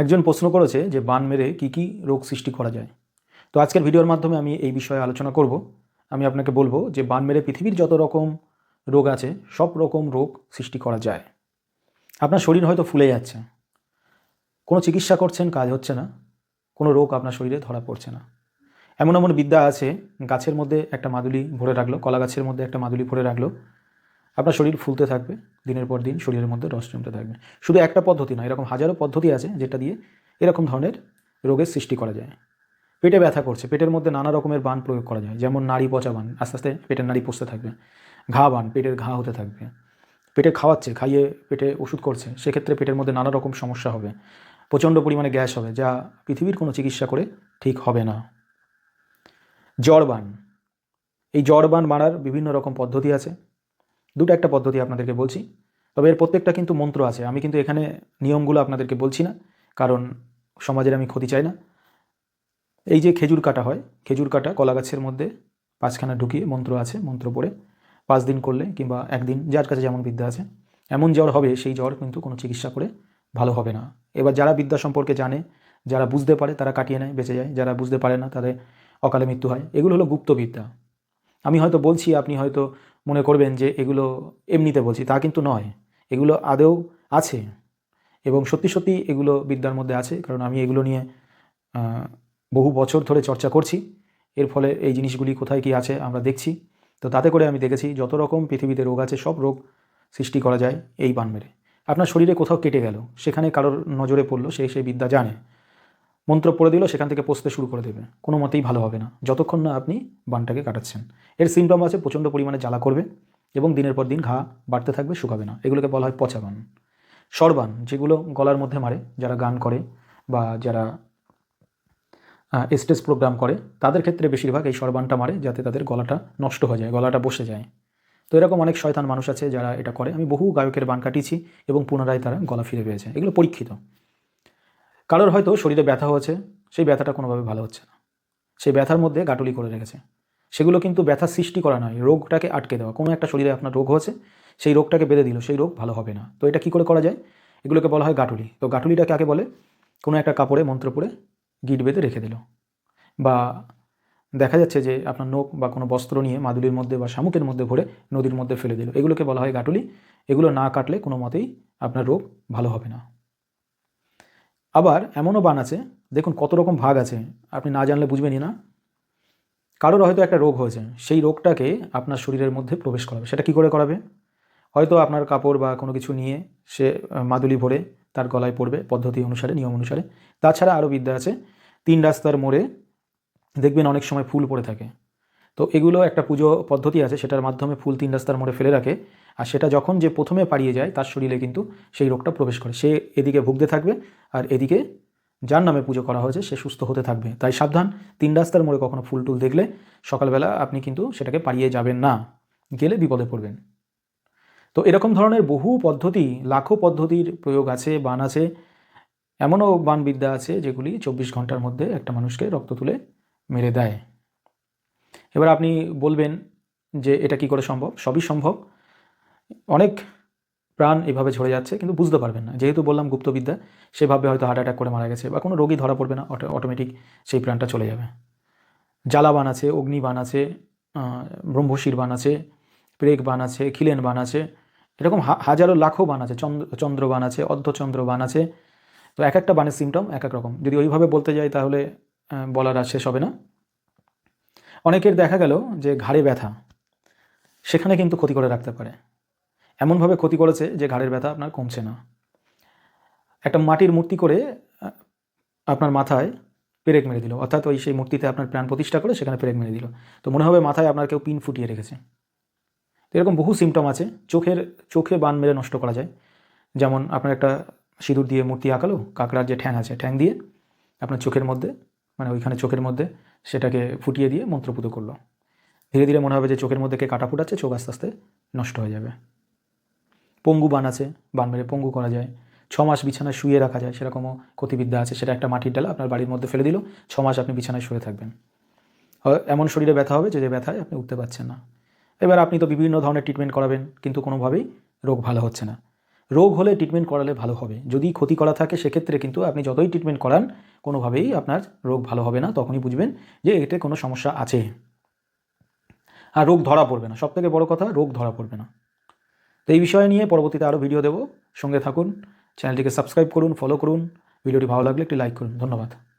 একজন প্রশ্ন করেছে যে বান মেরে কী কী রোগ সৃষ্টি করা যায়। তো আজকের ভিডিওর মাধ্যমে আমি এই বিষয়ে আলোচনা করব। আমি আপনাকে বলব যে বান মেরে পৃথিবীর যত রকম রোগ আছে, সব রকম রোগ সৃষ্টি করা যায়। আপনার শরীর হয়তো ফুলে যাচ্ছে। কোনো চিকিৎসা করছেন, কাজ হচ্ছে না। কোনো রোগ আপনার শরীরে ধরা পড়ছে না। এমন এমন বিদ্যা আছে, গাছের মধ্যে একটা মাদুলি ভরে রাখল কলা গাছের মধ্যে একটা মাদুলি ভরে রাখল। আপনার শরীর ফুলতে থাকবে, দিনের পর দিন শরীরের মধ্যে রস জমতে থাকবে। শুধু একটা পদ্ধতি নয়, এরকম হাজারো পদ্ধতি আছে যেটা দিয়ে এরকম ধরনের রোগের সৃষ্টি করা যায়। পেটে ব্যথা করছে, পেটের মধ্যে নানা রকমের বান প্রয়োগ করা যায়, যেমন নাড়ি পচা বান, আস্তে আস্তে পেটের নাড়ি পচতে থাকবে, ঘা বান, পেটের ঘা হতে থাকবে। পেটে খাওয়াচ্ছে, খাইয়ে পেটে ওষুধ করছে, সেক্ষেত্রে পেটের মধ্যে নানা রকম সমস্যা হবে, প্রচণ্ড পরিমাণে গ্যাস হবে, যা পৃথিবীর কোনো চিকিৎসা করে ঠিক হবে না। জ্বরবান এই জ্বরবান মারার বিভিন্ন রকম পদ্ধতি আছে। দুটো একটা পদ্ধতি আপনাদেরকে বলছি। তবে এর প্রত্যেকটা কিন্তু মন্ত্র আছে। আমি কিন্তু এখানে নিয়মগুলো আপনাদেরকে বলছি না, কারণ সমাজের আমি ক্ষতি চাই না। এই যে খেজুর কাটা হয়, খেজুর কাটা কলা গাছের মধ্যে পাঁচখানা ঢুকিয়ে মন্ত্র আছে, মন্ত্র পড়ে। পাঁচ দিন করলে কিংবা একদিন, যার কাছে যেমন বিদ্যা আছে, এমন জ্বর হবে, সেই জ্বর কিন্তু কোনো চিকিৎসা করে ভালো হবে না। এবার যারা বিদ্যা সম্পর্কে জানে, যারা বুঝতে পারে, তারা কাটিয়ে নেয়, বেঁচে যায়। যারা বুঝতে পারে না, তাদের অকালে মৃত্যু হয়। এগুলো হলো গুপ্ত বিদ্যা। আমি হয়তো বলছি, আপনি হয়তো মনে করবেন যে এগুলো এমনিতে বলছি, তা কিন্তু নয়। এগুলো আদৌ আছে এবং সত্যি সত্যি এগুলো বিদ্যার মধ্যে আছে, কারণ আমি এগুলো নিয়ে বহু বছর ধরে চর্চা করছি। এর ফলে এই জিনিসগুলি কোথায় কি আছে আমরা দেখছি। তো তাতে করে আমি দেখেছি যত রকম পৃথিবীতে রোগ আছে, সব রোগ সৃষ্টি করা যায় এই বান মেরে। আপনার শরীরে কোথাও কেটে গেল, সেখানে কারোর নজরে পড়ল, সে সেই বিদ্যা জানে। মন্ত্র পড়ে দিল, সেখান থেকে পচতে শুরু করে দেবে। কোনো মতেই ভালো হবে না। যতক্ষণ না আপনি বানটাকে কাটাচ্ছেন। এর সিমটম আছে, প্রচণ্ড পরিমাণে জ্বালা করবে এবং দিনের পর দিন ঘা বাড়তে থাকবে, শুকাবে না। এগুলোকে বলা হয় পচা বান সরবান, যেগুলো গলার মধ্যে মারে, যারা গান করে বা যারা স্টেজ প্রোগ্রাম করে, তাদের ক্ষেত্রে বেশিরভাগ এই সরবানটা মারে, যাতে তাদের গলাটা নষ্ট হয়ে যায়, গলাটা বসে যায়। তো এরকম অনেক শয়তান মানুষ আছে যারা এটা করে। আমি বহু গায়কের বান কাটিয়েছি এবং পুনরায় তারা গলা ফিরে পেয়েছে। এগুলো পরীক্ষিত। কারোর হয়তো শরীরে ব্যথা হয়েছে, সেই ব্যথাটা কোনোভাবে ভালো হচ্ছে না। সেই ব্যথার মধ্যে গাটুলি করে রেখেছে। সেগুলো কিন্তু ব্যথা সৃষ্টি করা নয় রোগটাকে আটকে দেওয়া। কোনো একটা শরীরে আপনার রোগ হয়েছে, সেই রোগটাকে বেঁধে দিল, সেই রোগ ভালো হবে না। তো এটা কী করে করা যায়? এগুলোকে বলা হয় গাটুলি। তো গাটুলিটা কাকে বলে, কোনো একটা কাপড়ে, মন্ত্র পড়ে গিট বেঁধে রেখে দিল। বা দেখা যাচ্ছে যে আপনার নোক বা কোনো বস্ত্র নিয়ে মাদুলির মধ্যে বা শামুকের মধ্যে ভরে নদীর মধ্যে ফেলে দিল। এগুলোকে বলা হয় গাটুলি। এগুলো না কাটলে কোনো মতেই আপনার রোগ ভালো হবে না। আবার এমনও বান আছে, দেখুন কত রকম ভাগ আছে, আপনি না জানলে বুঝবেনই না। কারোর হয়তো একটা রোগ হয়েছে, সেই রোগটাকে আপনার শরীরের মধ্যে প্রবেশ করাবে। সেটা কি করে করাবে? হয়তো আপনার কাপড় বা কোনো কিছু নিয়ে সে মাদুলি ভরে তার গলায় পড়বে পদ্ধতি অনুসারে, নিয়ম অনুসারে। তাছাড়া আরও বিদ্যা আছে, তিন রাস্তার মোড়ে দেখবেন অনেক সময় ফুল পড়ে থাকে। তো এগুলো একটা পুজো পদ্ধতি আছে, সেটার মাধ্যমে ফুল তিন রাস্তার মোড়ে ফেলে রাখে। আর সেটা যখন যে প্রথমে পাড়িয়ে যায়, তার শরীরে কিন্তু সেই রোগটা প্রবেশ করে। সে এদিকে ভুগতে থাকবে আর এদিকে যার নামে পুজো করা হয়েছে, সে সুস্থ হতে থাকবে। তাই সাবধান, তিন রাস্তার মোড়ে কখনো ফুল টুল দেখলে সকালবেলা আপনি কিন্তু সেটাকে পাড়িয়ে যাবেন না, গেলে বিপদে পড়বেন। তো এরকম ধরনের বহু পদ্ধতি, লাখো পদ্ধতির প্রয়োগ আছে, বান আছে, এমনও বানবিদ্যা আছে যেগুলি চব্বিশ ঘণ্টার মধ্যে একটা মানুষকে রক্ত তুলে মেরে দেয়। এবার আপনি বলবেন যে এটা কি করে সম্ভব? সবই সম্ভব। অনেক প্রাণ এভাবে ঝরে যাচ্ছে, কিন্তু বুঝতে পারবেন না। যেহেতু বললাম গুপ্তবিদ্যা সেভাবে হয়তো হার্ট অ্যাটাক করে মারা গেছে বা কোনো রোগী ধরা পড়বে না অটোমেটিক সেই প্রাণটা চলে যাবে। জ্বালা বান আছে অগ্নি বান আছে ব্রহ্মশির বান আছে প্রেক বান আছে, খিলেন বান আছে, এরকম হাজারো লাখো বান আছে, চন্দ্র চন্দ্র বান আছে, অর্ধচন্দ্র বান আছে। তো এক একটা বানের সিমটম এক এক রকম। যদি ওইভাবে বলতে যাই তাহলে বলার আর শেষ হবে না। অনেকের দেখা গেল যে ঘাড়ে ব্যথা, সেখানে কিন্তু ক্ষতি করে রাখতে পারে। এমনভাবে ক্ষতি করেছে যে ঘাড়ের ব্যথা আপনার কমছে না। একটা মাটির মূর্তি করে আপনার মাথায় পেরেক মেরে দিল। অর্থাৎ ওই সেই মূর্তিতে আপনার প্রাণ প্রতিষ্ঠা করে সেখানে পেরেক মেরে দিল। তো মনে হবে মাথায় আপনার কেউ পিন ফুটিয়ে রেখেছে। এরকম বহু সিমটম আছে। চোখের, চোখে বান মেরে নষ্ট করা যায়। যেমন আপনার একটা সিঁদুর দিয়ে মূর্তি আঁকালো, কাঁকড়ার যে ঠ্যাং আছে, ঠ্যাং দিয়ে আপনার চোখের মধ্যে মানে ওইখানে চোখের মধ্যে সেটাকে ফুটিয়ে দিয়ে মন্ত্রপুত করল। ধীরে ধীরে মনে হবে যে চোখের মধ্যে কে কাটা ফুটাচ্ছে, চোখ আস্তে আস্তে নষ্ট হয়ে যাবে। পঙ্গু বান আছে, বান মেরে পঙ্গু করা যায়। ছ মাস বিছানায় শুয়ে রাখা যায়, সেরকমও ক্ষতিবিদ্যা আছে। সেটা একটা মাটির ডালা, আপনার বাড়ির মধ্যে ফেলে দিল, ছ মাস আপনি বিছানায় শুয়ে থাকবেন। এমন শরীরে ব্যথা হবে যে যে ব্যথায় আপনি উঠতে পারছেন না। এবার আপনি তো বিভিন্ন ধরনের ট্রিটমেন্ট করাবেন, কিন্তু কোনোভাবেই রোগ ভালো হচ্ছে না। রোগ হলে ট্রিটমেন্ট করালে ভালো হবে। যদি ক্ষতি করা থাকে, সেক্ষেত্রে কিন্তু আপনি যতই ট্রিটমেন্ট করান, কোনোভাবেই আপনার রোগ ভালো হবে না। তখনই বুঝবেন যে এতে কোনো সমস্যা আছে। আর রোগ ধরা পড়বে না। সব থেকে বড়ো কথা, রোগ ধরা পড়বে না। তো এই বিষয় নিয়ে পরবর্তীতে আরও ভিডিও দেবো। সঙ্গে থাকুন চ্যানেলটিকে সাবস্ক্রাইব করুন ফলো করুন। ভিডিওটি ভালো লাগলে একটি লাইক করুন। ধন্যবাদ।